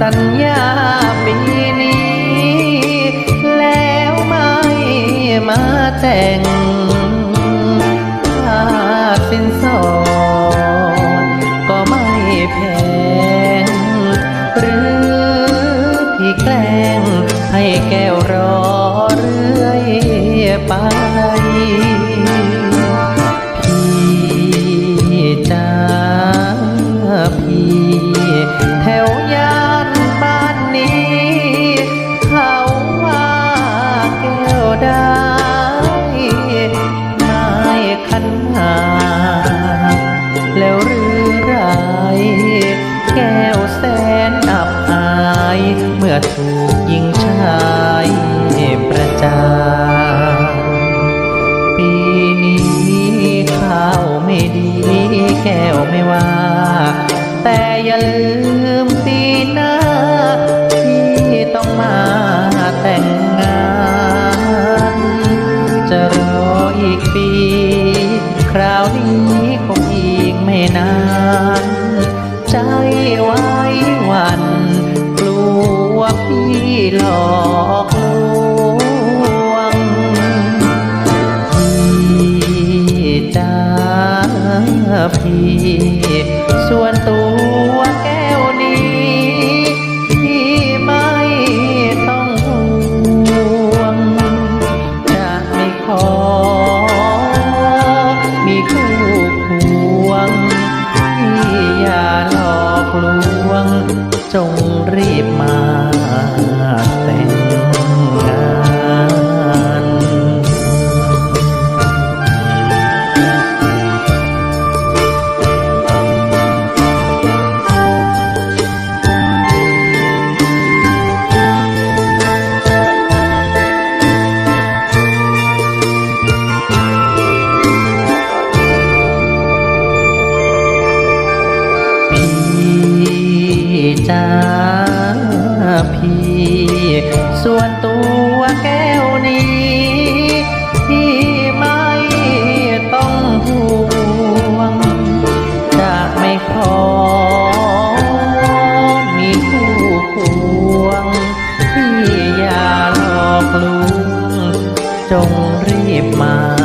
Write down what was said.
สัญญาปีนี้ แล้วไม่มาแต่ง ขันหา แล้วหรือไรแก้วแสนอับอาย เมื่อถูกยิงชายประจาปีนี้ข้าวไม่ดีแก้วไม่ว่า แต่อย่าลืมปีหน้าที่ต้องมาแต่งงานานใจไว้หวันกลัวพี่หลอกลวงพี่จ้าพี่ส่วนตัว จ จ้าพี่ ส่วนตัวแก้วนี้ พี่ไม่ต้องห่วง จะไม่ขอมีคู่ควง พี่อย่าหลอกลวง จงรีบมา